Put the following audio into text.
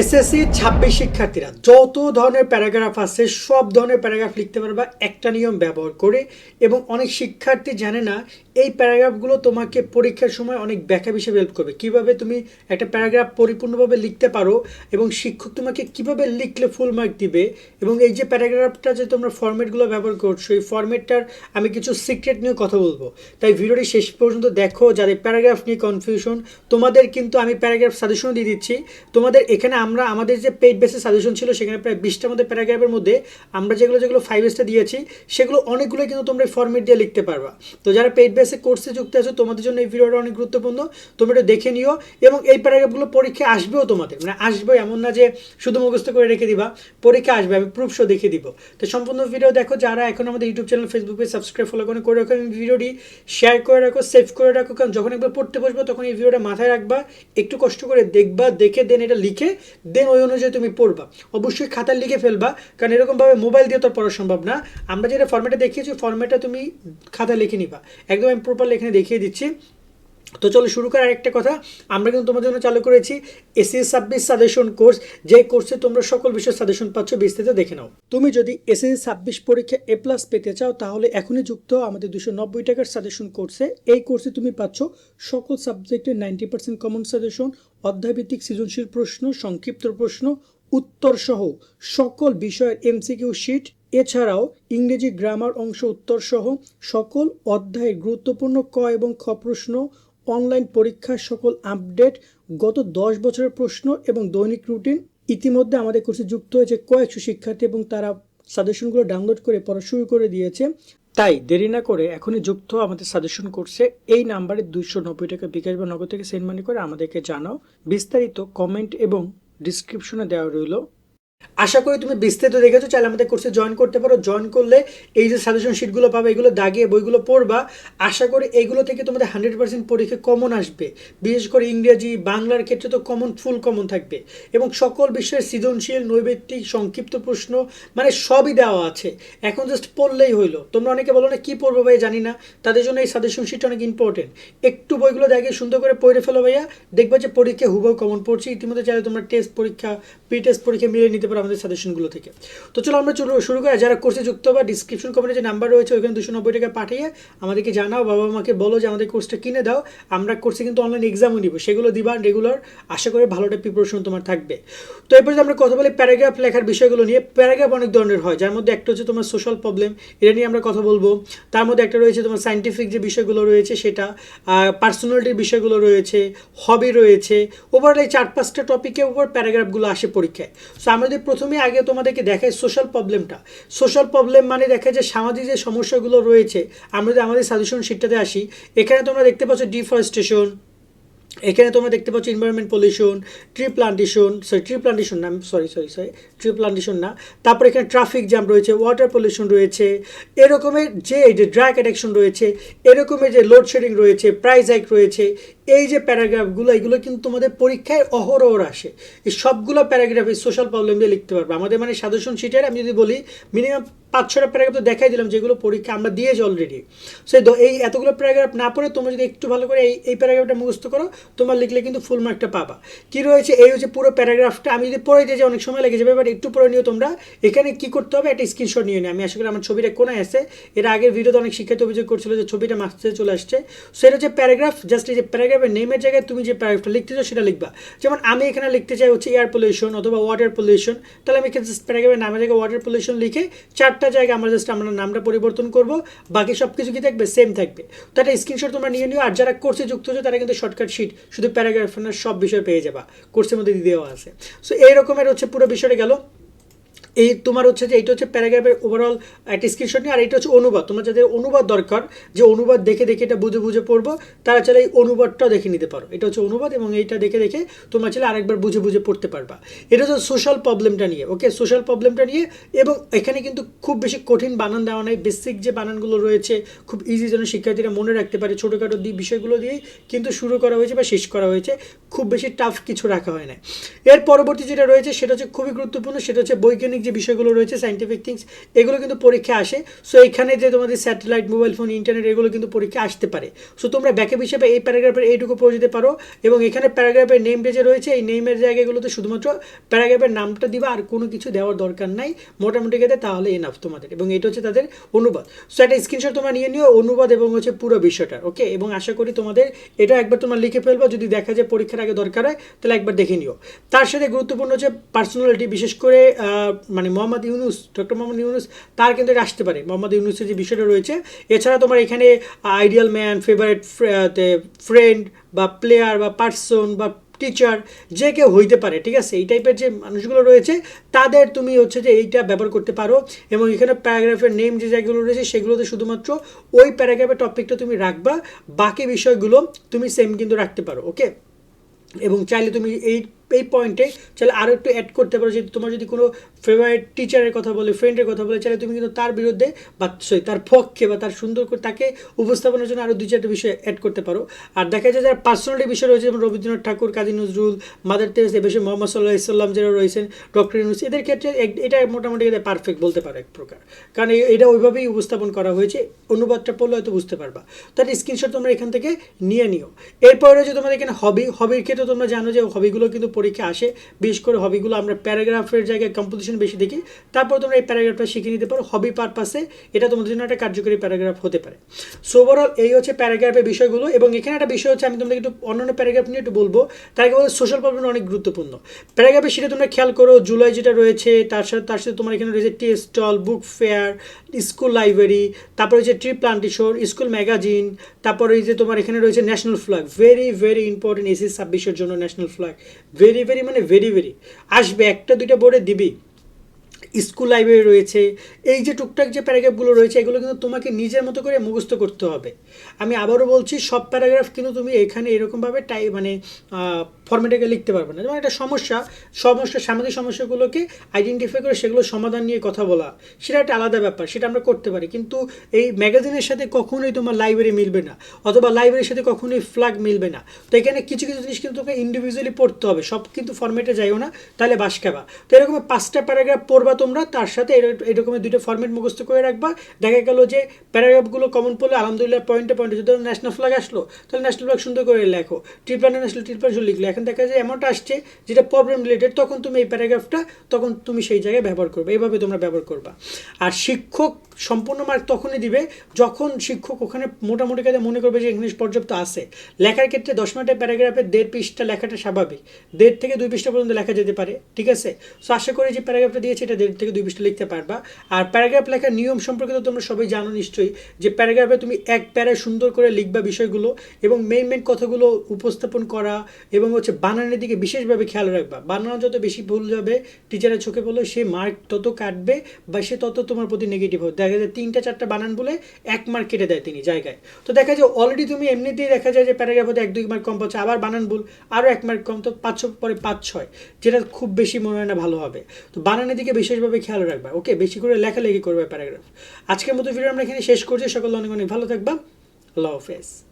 SSC ছাব্বিশ শিক্ষার্থীরা যত ধরনের প্যারাগ্রাফ আছে, সব ধরনের প্যারাগ্রাফ লিখতে পারবা। একটা নিয়ম ব্যবহার করে এবং অনেক শিক্ষার্থী জানে না এই প্যারাগ্রাফগুলো তোমাকে পরীক্ষার সময় অনেক ব্যাখ্যা হিসেবে হেল্প করবে। কীভাবে তুমি একটা প্যারাগ্রাফ পরিপূর্ণভাবে লিখতে পারো এবং শিক্ষক তোমাকে কীভাবে লিখলে ফুল মার্ক দিবে এবং এই যে প্যারাগ্রাফটা যে তোমরা ফর্মেটগুলো ব্যবহার করছ, এই ফর্মেটটার আমি কিছু সিক্রেট নিয়ে কথা বলব। তাই ভিডিওটি শেষ পর্যন্ত দেখো যাদের প্যারাগ্রাফ নিয়ে কনফিউশন তোমাদের কিন্তু আমি প্যারাগ্রাফ সাজেশন দিয়ে দিচ্ছি। তোমাদের এখানে আমরা, আমাদের যে পেড বেসে সাজেশন ছিল, সেখানে প্রায় বিশটা মধ্যে প্যারাগ্রাফের মধ্যে আমরা যেগুলো যেগুলো ফাইভ স্টার দিয়েছি, সেগুলো অনেকগুলো কিন্তু তোমরা ফর্মেট দিয়ে লিখতে পারবা। তো যারা পেড বেসে কোর্সে যুক্ত আছো, তোমাদের জন্য এই ভিডিওটা অনেক গুরুত্বপূর্ণ। তোমরা এটা দেখে নিও এবং এই প্যারাগ্রাফগুলো পরীক্ষায় আসবেও তোমাদের। মানে আসবে এমন না যে শুধু মুখস্থ করে রেখে দিবা, পরীক্ষা আসবে, আমি প্রুফ শো দেখে দিব। তো সম্পূর্ণ ভিডিও দেখো, যারা এখন আমাদের YouTube channel Facebook page subscribe follow করে করে রাখো এবং ভিডিওটি শেয়ার করে রাখো সেভ করে রাখো, কারণ যখন একবার পড়তে বসবো, তখন এই ভিডিওটা মাথায় রাখবা, একটু কষ্ট করে দেখবা, দেখে দেন এটা লিখে দেন ওই অনুযায়ী তুমি পড়বা। অবশ্যই খাতায় লিখে ফেলবা, কারণ এরকমভাবে মোবাইল দিয়ে তো পড়া সম্ভব না। আমরা যেটা ফর্মেটে দেখিয়েছি ফর্মেটটা তুমি খাতা লিখে নিবা। একদম আমি প্রপারলি এখানে দেখিয়ে দিচ্ছি। তো চলো শুরু করার একটা কথা। আমরা কিন্তু তোমাদের জন্য চালু করেছি এসএস ছাব্বিশ সাজেশন কোর্স। যে কোর্সে তোমরা সকল বিষয় সাজেশন পাচ্ছ, বিস্তারিত দেখে নাও। তুমি যদি এসএস ছাব্বিশ পরীক্ষা এ প্লাস পেতে চাও, তাহলে এখনই যুক্ত আমাদের দুশো নব্বই টাকার সাজেশন কোর্সে। এই কোর্সে তুমি পাচ্ছ সকল সাবজেক্টের নাইনটি পার্সেন্ট কমন সাজেশন, অধ্যায়ভিত্তিক সৃজনশীল প্রশ্ন, সংক্ষিপ্ত প্রশ্ন উত্তর সহ সকল বিষয়ের এমসিকিউ শিট এছাড়াও ইংরেজি গ্রামার অংশ উত্তর সহ সকল অধ্যায়ের গুরুত্বপূর্ণ ক এবং খ প্রশ্ন, অনলাইন পরীক্ষার সকল আপডেট, গত দশ বছরের প্রশ্ন এবং দৈনিক রুটিন ইতিমধ্যে আমাদের কোর্সে যুক্ত হয়েছে কয়েকশো শিক্ষার্থী এবং তারা সাজেশনগুলো ডাউনলোড করে পড়া শুরু করে দিয়েছে। তাই দেরি না করে এখনই যুক্ত আমাদের সাজেশন করছে এই নাম্বারে দুইশো নব্বই টাকা বিকাশ বা নগদ থেকে সেন্ড মানি করে আমাদেরকে জানাও। বিস্তারিত কমেন্ট এবং ডিসক্রিপশনে দেওয়া রইল। আশা করি তুমি বিস্তারিত দেখেছ, চাইলে আমাদের কোর্সে জয়েন করতে পারো। জয়েন করলে এই যে সাজেশন শিটগুলো পাবে, এগুলো দাগিয়ে বইগুলো পড়বা। আশা করি এইগুলো থেকে তোমাদের হান্ড্রেড পার্সেন্ট পরীক্ষা কমন আসবে। বিশেষ করে ইংরেজি, বাংলার ক্ষেত্রে তো কমন ফুল কমন থাকবে। এবং সকল বিষয়ের সৃজনশীল, নৈবেত্তিক, সংক্ষিপ্ত প্রশ্ন মানে সবই দেওয়া আছে। এখন জাস্ট পড়লেই হইল। তোমরা অনেকে বলো না, কী পড়ব ভাই? জানি না। তাদের জন্য এই সাজেশন শিটটা অনেক ইম্পর্টেন্ট একটু বইগুলো দেখে সুন্দর করে পড়ে ফেলো ভাইয়া। দেখবা যে পরীক্ষা হুবহু কমন পড়ছে। ইতিমধ্যে চাইলে তোমরা টেস্ট পরীক্ষা প্রি টেস্ট পরীক্ষা মিলিয়ে নিতে পারো আমাদের সাজেশনগুলো থেকে। তো চলো আমরা চলো শুরু করি। যারা কোর্সে যুক্ত বা ডিসক্রিপশন কমেন্টে যে নাম্বার রয়েছে, ওইখানে দুশো নব্বই টাকা পাঠিয়ে আমাদেরকে জানাও, বাবা মাকে বলো যে আমাদের কোর্সটা কিনে দাও। আমরা কোর্সে কিন্তু অনলাইন এক্সামও নিব, সেগুলো দিবা রেগুলার আশা করি ভালোটা প্রিপারেশন তোমার থাকবে। তো এরপর যদি আমরা কথা বলি প্যারাগ্রাফ লেখার বিষয়গুলো নিয়ে প্যারাগ্রাফ অনেক ধরনের হয়। যার মধ্যে একটা হচ্ছে তোমার সোশ্যাল প্রবলেম এটা নিয়ে আমরা কথা বলব। তার মধ্যে একটা রয়েছে তোমার সাইন্টিফিক যে বিষয়গুলো রয়েছে, সেটা পার্সোনালিটির বিষয়গুলো রয়েছে হবি রয়েছে। ওভারঅল এই চার পাঁচটা টপিকে উপর প্যারাগ্রাফগুলো আসে পরীক্ষায়। সো আমাদের প্রথমে আগে তোমাদেরকে দেখায় সোশ্যাল প্রবলেমটা সোশ্যাল প্রবলেম মানে দেখা যায় সামাজিক যে সমস্যাগুলো রয়েছে, আমরা যদি আমাদের সাজেশন শিটটাতে আসি, এখানে তোমরা দেখতে পাচ্ছ ডিফরেস্টেশন এখানে তোমরা দেখতে পাচ্ছ environment pollution tree plantation sorry tree plantation না sorry sorry sorry tree plantation না। তারপর এখানে ট্রাফিক জ্যাম রয়েছে ওয়াটার পলিউশন রয়েছে, এরকমের যে যে ড্রাগ অ্যাডিকশন রয়েছে, এরকমের যে লোডশেডিং রয়েছে প্রাইস হাইক রয়েছে এই যে প্যারাগ্রাফগুলো এগুলো কিন্তু তোমাদের পরীক্ষায় অহরহ আসে। এই সবগুলো প্যারাগ্রাফ সোশ্যাল প্রবলেম দিয়ে লিখতে পারবে। আমাদের মানে সাজেশন শিটের আমি যদি বলি মিনিমাম পাঁচ, ছটা প্যারাগ্রাফ তো দেখাই দিলাম, যেগুলো পরীক্ষা আমরা দিয়েছি অলরেডি সো এই এতগুলো প্যারাগ্রাফ না পড়ে তোমরা যদি একটু ভালো করে এই এই প্যারাগ্রাফটা মুখস্থ করো, তোমার লিখলে কিন্তু ফুল মার্কটা পাবা। কী রয়েছে? এই হচ্ছে পুরো প্যারাগ্রাফটা আমি যদি পড়ে দিই যে অনেক সময় লেগে যাবে বাট একটু পড়ে নিও তোমরা। এখানে কী করতে হবে? একটা স্ক্রিনশট নিয়ে নিও। আমি আশা করি আমার ছবিটা কোনায় আছে। এর আগের ভিডিওতে অনেক শিক্ষার্থী অভিযোগ করছিল যে ছবিটা মাস্টারে চলে আসছে। সো এটা হচ্ছে প্যারাগ্রাফ জাস্ট এই যে প্যারাগ্রাফের নেমের জায়গায় তুমি যে প্যারাগ্রাফটা লিখতেছো সেটা লিখবা। যেমন আমি এখানে লিখতে চাই হচ্ছে এয়ার পলিউশন অথবা ওয়াটার পলিউশন তাহলে আমি এখানে প্যারাগ্রাফের নামের জায়গায় ওয়াটার পলিউশন লিখে চারটা জায়গায় আমরা জাস্ট আমরা নামটা পরিবর্তন করব, বাকি সব কিছু কি থাকবে? সেম থাকবে। তো একটা স্ক্রিনশট তোমরা নিয়ে নিও, আর যারা কোর্সে যুক্ত হচ্ছে তারা কিন্তু শর্টকাট শিট শুধু প্যারাগ্রাফ সব বিষয় পেয়ে যাবা। কোর্সের মধ্যে দেওয়া আছে। সো এই রকমের হচ্ছে পুরো বিষয়টা গেল। এই তোমার হচ্ছে যে এইটা হচ্ছে প্যারাগ্রাফের ওভারঅল একটা নিয়ে, আর এটা হচ্ছে অনুবাদ। তোমার যাদের অনুবাদ দরকার, যে অনুবাদ দেখে দেখে এটা বুঝে বুঝে পড়ব, তারা চাইলে এই অনুবাদটাও দেখে নিতে পারো। এটা হচ্ছে অনুবাদ এবং এইটা দেখে দেখে তোমরা চাইলে আরেকবার বুঝে বুঝে পড়তে পারবা। এটা হচ্ছে সোশ্যাল প্রবলেমটা নিয়ে ওকে সোশ্যাল প্রবলেমটা নিয়ে, এবং এখানে কিন্তু খুব বেশি কঠিন বানান দেওয়া নেই। বেসিক যে বানানগুলো রয়েছে, খুব ইজি যেন শিক্ষার্থীরা মনে রাখতে পারে ছোটোখাটো বিষয়গুলো দিয়েই কিন্তু শুরু করা হয়েছে বা শেষ করা হয়েছে। খুব বেশি টাফ কিছু রাখা হয় না এর পরবর্তী যেটা রয়েছে, সেটা হচ্ছে খুবই গুরুত্বপূর্ণ, সেটা হচ্ছে বৈজ্ঞানিক যে বিষয়গুলো রয়েছে সাইন্টিফিক থিংস এগুলো কিন্তু পরীক্ষা আসে। সো এখানে যে তোমাদের স্যাটেলাইট মোবাইল ফোন ইন্টারনেট এগুলো কিন্তু পরীক্ষা আসতে পারে। সো তোমরা ব্যাকআপ হিসেবে এই প্যারাগ্রাফের এইটুকু পড়ে যেতে পারো এবং এখানে প্যারাগ্রাফের নেম যে রয়েছে, এই নেমের জায়গাগুলোতে শুধুমাত্র প্যারাগ্রাফের নামটা দিবা আর কোনো কিছু দেওয়ার দরকার নাই। মোটামুটি গেলে তাহলে এনাফ তোমাদের এবং এটা হচ্ছে তাদের অনুবাদ। সো একটা স্ক্রিনশট তোমরা নিয়ে নিও, অনুবাদ এবং হচ্ছে পুরো বিষয়টা ওকে এবং আশা করি তোমাদের এটা একবার তোমরা লিখে ফেলব, যদি দেখা যায় পরীক্ষার আগে দরকার হয়, তাহলে একবার দেখে নিও। তার সাথে গুরুত্বপূর্ণ হচ্ছে পার্সোনালিটি বিশেষ করে মানে মোহাম্মদ ইউনুস, ডক্টর মোহাম্মদ ইউনুস, তার কিন্তু এটা আসতে পারে। মোহাম্মদ ইউনুসের যে বিষয়টা রয়েছে, এছাড়া তোমার এখানে আইডিয়াল ম্যান ফেভারিট ফ্রেন্ড বা প্লেয়ার বা পার্সন বা টিচার যে কেউ হইতে পারে, ঠিক আছে? এই টাইপের যে মানুষগুলো রয়েছে, তাদের তুমি হচ্ছে যে এইটা ব্যবহার করতে পারো এবং এখানে প্যারাগ্রাফের নেম যে জায়গাগুলো রয়েছে, সেগুলোতে শুধুমাত্র ওই প্যারাগ্রাফের টপিকটা তুমি রাখবা, বাকি বিষয়গুলো তুমি সেম কিন্তু রাখতে পারো ওকে এবং চাইলে তুমি এই এই পয়েন্টে চাইলে আরও একটু অ্যাড করতে পারো যে তোমার যদি কোনো ফেভারিট টিচারের কথা বলে ফ্রেন্ডের কথা বলে চাইলে তুমি কিন্তু তার বিরুদ্ধে বা sorry, তার পক্ষে বা তার সুন্দর করে তাকে উপস্থাপনের জন্য আরও দুই চারটে বিষয় অ্যাড করতে পারো। আর দেখা যায় যারা পার্সোনালি বিষয় রয়েছে যেমন রবীন্দ্রনাথ ঠাকুর কাজী নজরুল মাদার তেরেসা এ বিষয়ে মোহাম্মদ সাল্লাহ ইসলাম যারা রয়েছেন ডক্টর ইউনুস এদের ক্ষেত্রে এটা মোটামুটি পারফেক্ট বলতে পারো এক প্রকার। কারণ এটা ওইভাবেই উপস্থাপন করা হয়েছে অনুবাদটা পড়লে হয়তো বুঝতে পারবা। তার স্ক্রিনশট তোমরা এখান থেকে নিয়ে নিও। এরপর রয়েছে তোমাদের এখানে হবি হবির ক্ষেত্রে তোমরা জানো যে হবিগুলো কিন্তু পরীক্ষা আসে, বিশেষ করে হবিগুলো আমরা প্যারাগ্রাফের জায়গায় কম্পোজিশন বেশি দেখি, তারপর তোমরা এই প্যারাগ্রাফটা শিখে নিতে পারো। হবি পারপাসে এটা তোমাদের জন্য একটা কার্যকরী প্যারাগ্রাফ হতে পারে। সো ওভারঅল এই হচ্ছে প্যারাগ্রাফের বিষয়গুলো এবং এখানে একটা বিষয় হচ্ছে, আমি তোমাদের একটু অন্যান্য প্যারাগ্রাফ নিয়ে একটু বলব। তার আগে বলতে সোশ্যাল প্রবলেম অনেক গুরুত্বপূর্ণ। প্যারাগ্রাফে সেটা তোমরা খেয়াল করো জুলাই যেটা রয়েছে, তার সাথে তার সাথে তোমার এখানে রয়েছে টি stall book fair school library তারপর হচ্ছে ট্রি প্লান্টেশন স্কুল ম্যাগাজিন তারপর এই যে তোমার এখানে রয়েছে national flag very very important AC ছাব্বিশের জন্য ন্যাশনাল ফ্ল্যাগ ভেরি ভেরি মানে ভেরি ভেরি আসবে একটা দুইটা বোর্ডে দিবি। স্কুল লাইব্রেরি রয়েছে, এই যে টুকটাক যে প্যারাগ্রাফগুলো রয়েছে, এগুলো কিন্তু তোমাকে নিজের মতো করে মুখস্থ করতে হবে। আমি আবারও বলছি, সব প্যারাগ্রাফ কিন্তু তুমি এখানে এরকমভাবে টাই মানে ফর্মেটে লিখতে পারবে না। যেমন একটা সমস্যা সমস্যা, সামাজিক সমস্যাগুলোকে আইডেন্টিফাই করে সেগুলো সমাধান নিয়ে কথা বলা, সেটা একটা আলাদা ব্যাপার, সেটা আমরা করতে পারি। কিন্তু এই ম্যাগাজিনের সাথে কখনোই তোমার লাইব্রেরি মিলবে না, অথবা লাইব্রেরির সাথে কখনোই ফ্ল্যাগ মিলবে না। তো এখানে কিছু কিছু জিনিস কিন্তু তোকে ইন্ডিভিজুয়ালি পড়তে হবে, সব কিন্তু ফর্মেটে যাইও না, তাহলে বাস তো এরকম পাঁচটা প্যারাগ্রাফ পড়বা তোমরা তার সাথে এরকম দুইটা ফর্মেট মুখস্থ করে রাখবা। দেখা গেল যে প্যারাগ্রাফগুলো কমন পড়লে আলহামদুলিল্লাহ পয়েন্টে পয়েন্টে যদি ন্যাশনাল ফ্ল্যাগ আসলো, তাহলে ন্যাশনাল ফ্ল্যাগ সুন্দর করে লেখো। ট্রিপলানে আসলো শুধু লিখলে। এখন দেখা যায় এমনটা আসছে যেটা প্রবলেম রিলেটেড তখন তুমি এই প্যারাগ্রাফটা তখন তুমি সেই জায়গায় ব্যবহার করবে। এইভাবে তোমরা ব্যবহার করবা। আর শিক্ষক সম্পূর্ণ মার্ক তখনই দিবে যখন শিক্ষক ওখানে মোটামুটি কাজে মনে করবে যে ইংলিশ পর্যাপ্ত আছে। লেখার ক্ষেত্রে দশ মিনিটের প্যারাগ্রাফে দেড় পৃষ্ঠা লেখাটা স্বাভাবিক। দেড় থেকে দুই পৃষ্ঠা পর্যন্ত লেখা যেতে পারে, ঠিক আছে? সো আশা করি যে প্যারাগ্রাফটা দিয়েছে, এটা দেড় থেকে দুই পৃষ্ঠা লিখতে পারবা। আর প্যারাগ্রাফ লেখার নিয়ম সম্পর্কে তো তোমরা সবাই জানো নিশ্চয়ই, যে প্যারাগ্রাফে তুমি এক প্যারায় সুন্দর করে লিখবা বিষয়গুলো এবং মেইন মেইন কথাগুলো উপস্থাপন করা এবং হচ্ছে বানানের দিকে বিশেষভাবে খেয়াল রাখবা। বানানো যত বেশি ভুল যাবে টিচারের চোখে বললে সে মার্ক তত কাটবে বা সে তত তোমার প্রতি নেগেটিভ হবে। দেখা যায় তিনটা, চারটা বানান বলে এক মার্ক কেটে দেয় তিনি জায়গায়। তো দেখা যায় অলরেডি তুমি এমনিতেই দেখা যায় যে প্যারাগ্রাফ হতে এক, দুই মার্ক কম পাচ্ছে, আবার বানান ভুল আরও এক মার্ক কম, তো পাঁচশো পরে পাঁচ, ছয়, যেটা খুব বেশি মনে হয় না ভালো হবে। তো বানানের দিকে বিশেষভাবে খেয়াল রাখবা ওকে বেশি করে লেখালেখি করবে প্যারাগ্রাফ আজকের মতো ভিডিও আমরা এখানে শেষ করছি, সকল অনেক অনেক ভালো থাকবা। আল্লাহ হাফেজ।